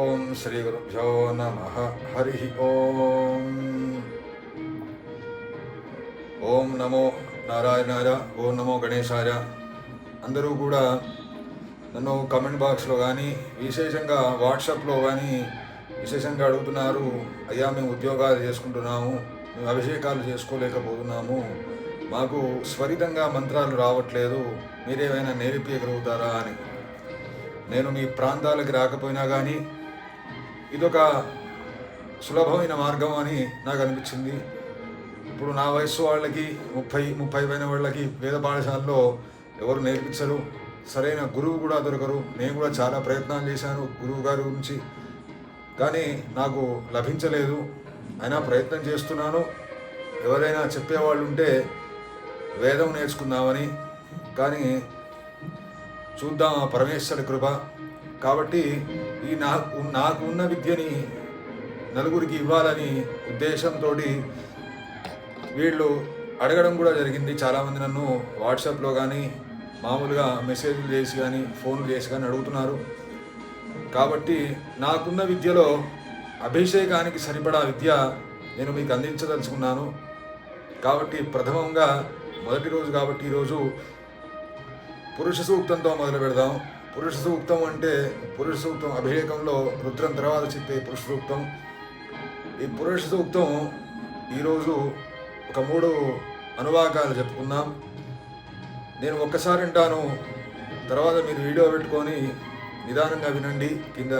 ఓం శ్రీ గురుభ్యో నమ. హరి ఓం. ఓం నమో నారాయణాయ ఓం నమో గణేశాయ. అందరూ కూడా నన్ను కమెంట్ బాక్స్లో కానీ విశేషంగా వాట్సాప్లో కానీ విశేషంగా అడుగుతున్నారు అయ్యా మేము ఉద్యోగాలు చేసుకుంటున్నాము మేము అభిషేకాలు చేసుకోలేకపోతున్నాము మాకు స్వరితంగా మంత్రాలు రావట్లేదు మీరేమైనా నేర్పించగలుగుతారా అని. నేను మీ ప్రాంతాలకి రాకపోయినా కానీ ఇదొక సులభమైన మార్గం అని నాకు అనిపించింది ఇప్పుడు నా వయసు వాళ్ళకి ముప్పై ముప్పై పైన వాళ్ళకి వేద పాఠశాలలో ఎవరు నేర్పించరు. సరైన గురువు కూడా దొరకరు. నేను కూడా చాలా ప్రయత్నాలు చేశాను గురువు గారి గురించి. కానీ నాకు లభించలేదు. అయినా ప్రయత్నం చేస్తున్నాను. ఎవరైనా చెప్పేవాళ్ళు ఉంటే వేదం నేర్చుకుందామని. కానీ చూద్దాం పరమేశ్వర కృప. కాబట్టి ఈ నాకు నాకు ఉన్న విద్యని నలుగురికి ఇవ్వాలని ఉద్దేశంతో వీళ్ళు అడగడం కూడా జరిగింది. చాలామంది నన్ను వాట్సాప్లో కానీ మామూలుగా మెసేజ్లు చేసి కానీ ఫోన్లు చేసి కానీ అడుగుతున్నారు. కాబట్టి నాకున్న విద్యలో అభిషేకానికి సరిపడా విద్య నేను మీకు అందించదలుచుకున్నాను. కాబట్టి ప్రథమంగా మొదటి రోజు కాబట్టి ఈరోజు పురుష సూక్తంతో మొదలు పెడదాం. పురుష సూక్తం అంటే పురుష సూక్తం అభిషేకంలో రుద్రం తర్వాత చెప్పే పురుష సూక్తం. ఈ పురుష సూక్తం ఈరోజు ఒక మూడు అనువాకాలు చెప్పుకుందాం. నేను ఒక్కసారి వింటాను తర్వాత మీరు వీడియో పెట్టుకొని నిదానంగా వినండి. కింద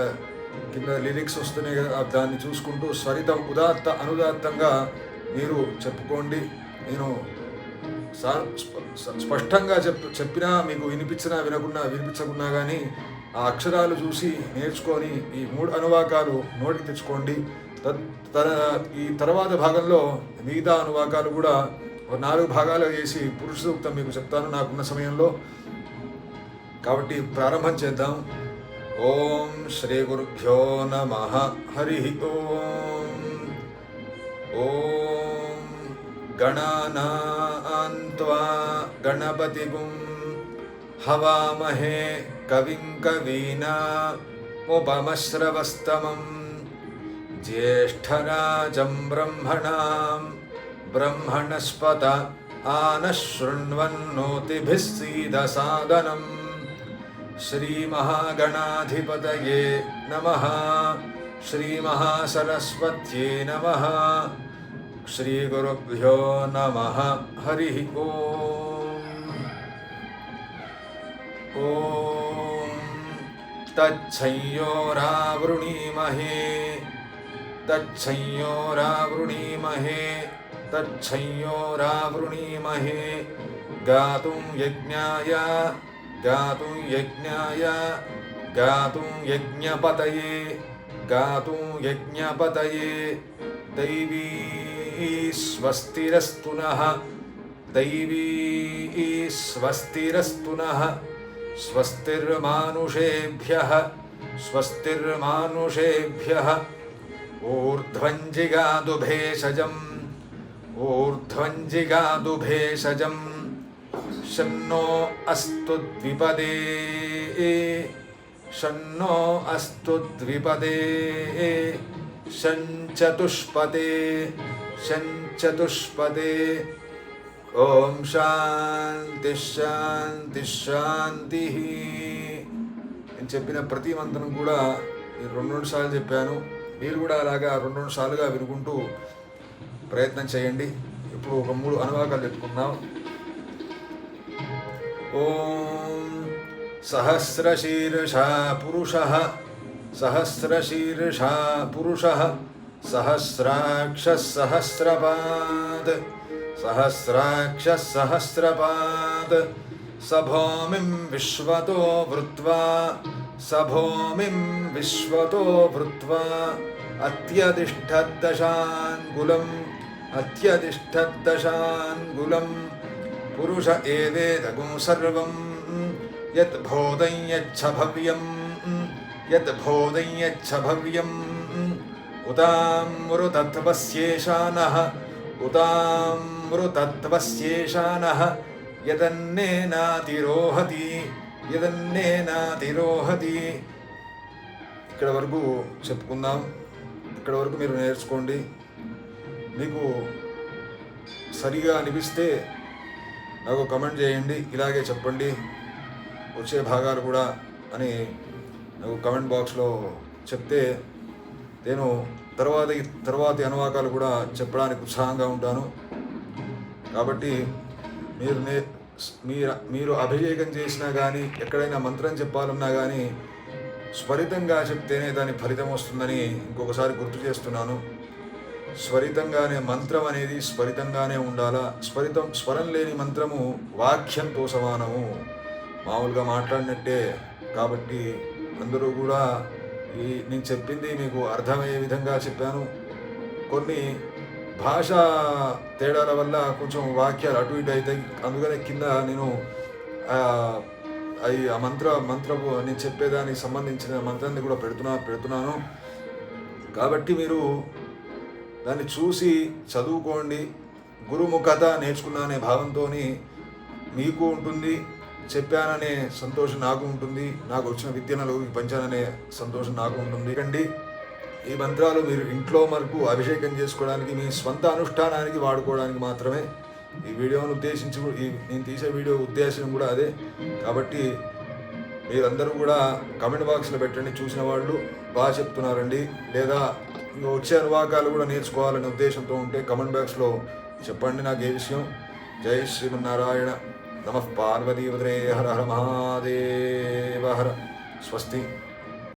కింద లిరిక్స్ వస్తున్నాయి కదా దాన్ని చూసుకుంటూ స్వరితం ఉదాత్త అనుదాత్తంగా మీరు చెప్పుకోండి. నేను స్పష్టంగా చెప్ చెప్పినా మీకు వినిపించినా వినకుండా వినిపించకున్నా కానీ ఆ అక్షరాలు చూసి నేర్చుకొని ఈ మూడు అనువాకాలు నోటికి తెచ్చుకోండి. తర- ఈ తర్వాత భాగంలో మిగతా అనువాకాలు కూడా ఒక నాలుగు భాగాలు చేసి పురుష సూక్తం మీకు చెప్తాను నాకున్న సమయంలో. కాబట్టి ప్రారంభం చేద్దాం. ఓం శ్రీ గురుభ్యో నమ. హరి ఓం. ఓం గణనా त्वा गणपतिगुं हवामहे कविं कवीना उपमश्रवस्तमं ज्येष्ठराजं ब्रह्मणां ब्रह्मणस्पत आनशृण्वन्नोतिभिः सीदसादनम् श्रीमहागणाधिपतये नमः श्रीमहासरस्वत्यै नमः श्रीगुरुभ्यो नमः। हरिः ओम्। ॐ तच्छंयोरावृणीमहे। तच्छंयोरावृणीमहे। तच्छंयोरावृणीमहे। गातुं यज्ञाय। गातुं यज्ञाय। गातुं यज्ञपतये। गातुं यज्ञपतये। दैवी स्वस्तिरस्तु नः। दैवी स्वस्तिरस्तु नः। स्वस्तिर्मानुषेभ्यः। स्वस्तिर्मानुषेभ्यः। ऊर्ध्वञ्जिगातु भेषजम् ऊर्ध्वञ्जिगातु भेषजम् शन्नो अस्तु द्विपदे। शन्नो अस्तु द्विपदे। शञ्चतुष्पदे। शञ्चतुष्पदे ఓం శాంతి శాంతి శాంతి నేను చెప్పిన ప్రతి మంత్రం కూడా నేను రెండు రెండు సార్లు చెప్పాను మీరు కూడా అలాగా రెండు రెండు సార్లుగా వినుకుంటూ ప్రయత్నం చేయండి ఇప్పుడు ఒక మూడు అనువాకాలు చెప్పుకుందాం ఓం సహస్రశీర్షా పురుష సహస్రశీర్షా పురుష सहस्राक्षःसहस्रपाद सहस्राक्षःसहस्रपाद। स भोमिम् विश्वतो भृत्वा स अत्यतिष्ठद्दशाङ्गुलम् अत्यतिष्ठद्दशाङ्गुलम् पुरुष एवेदगुं सर्वं यत् भोदं यच्छ भव्यं यत् भोदं यच्छ भव्यम्। ఉతామృతత్వస్యేషానః ఉతామృతత్వస్యేషానః యదన్నేనాతిరోహతి యదన్నేనాతిరోహతి ఇక్కడ వరకు చెప్పుకుందాం. ఇక్కడ వరకు మీరు నేర్చుకోండి. మీకు సరిగా అనిపిస్తే నాకు కమెంట్ చేయండి ఇలాగే చెప్పండి. వచ్చే భాగాలు కూడా అని నాకు కమెంట్ బాక్స్లో చెప్తే నేను తర్వాత తర్వాతి అనువాకాలు కూడా చెప్పడానికి ఉత్సాహంగా ఉంటాను. కాబట్టి మీరు నే మీరు మీరు అభిషేకం చేసినా కానీ ఎక్కడైనా మంత్రం చెప్పాలన్నా కానీ స్వరితంగా చెప్తేనే దాని ఫలితం వస్తుందని ఇంకొకసారి గుర్తు చేస్తున్నాను. స్వరితంగానే మంత్రం అనేది స్వరితంగానే ఉండాలా? స్వరితం స్వరం లేని మంత్రము వాక్యంతో సమానము మామూలుగా మాట్లాడినట్టే. కాబట్టి అందరూ కూడా ఈ నేను చెప్పింది మీకు అర్థమయ్యే విధంగా చెప్పాను. కొన్ని భాషా తేడాల వల్ల కొంచెం వాక్యాలు అటు ఇటు అవుతాయి. అందుకనే కింద నేను ఆ, అవి ఆ మంత్ర మంత్రపు నేను చెప్పేదానికి సంబంధించిన మంత్రాన్ని కూడా పెడుతున్నా పెడుతున్నాను. కాబట్టి మీరు దాన్ని చూసి చదువుకోండి. గురుముఖత నేర్చుకున్నా అనే భావంతో మీకు ఉంటుంది. చెప్పాననే సంతోషం నాకు ఉంటుంది. నాకు వచ్చిన విద్యను పంచాననే సంతోషం నాకు ఉంటుంది. కండి ఈ మంత్రాలు మీరు ఇంట్లో వరకు అభిషేకం చేసుకోవడానికి మీ స్వంత అనుష్ఠానానికి వాడుకోవడానికి మాత్రమే ఈ వీడియోను ఉద్దేశించి ఈ నేను తీసే వీడియో ఉద్దేశం కూడా అదే. కాబట్టి మీరందరూ కూడా కమెంట్ బాక్స్లో పెట్టండి. చూసిన వాళ్ళు బాగా చెప్తున్నారండి. లేదా ఇంకా వచ్చే అనువాకాలు కూడా నేర్చుకోవాలనే ఉద్దేశంతో ఉంటే కమెంట్ బాక్స్లో చెప్పండి. నాకు ఏ విషయం? జై శ్రీమన్నారాయణ. నమ పార్వతీవదరే హర హర మహాదేవ హర స్వస్తి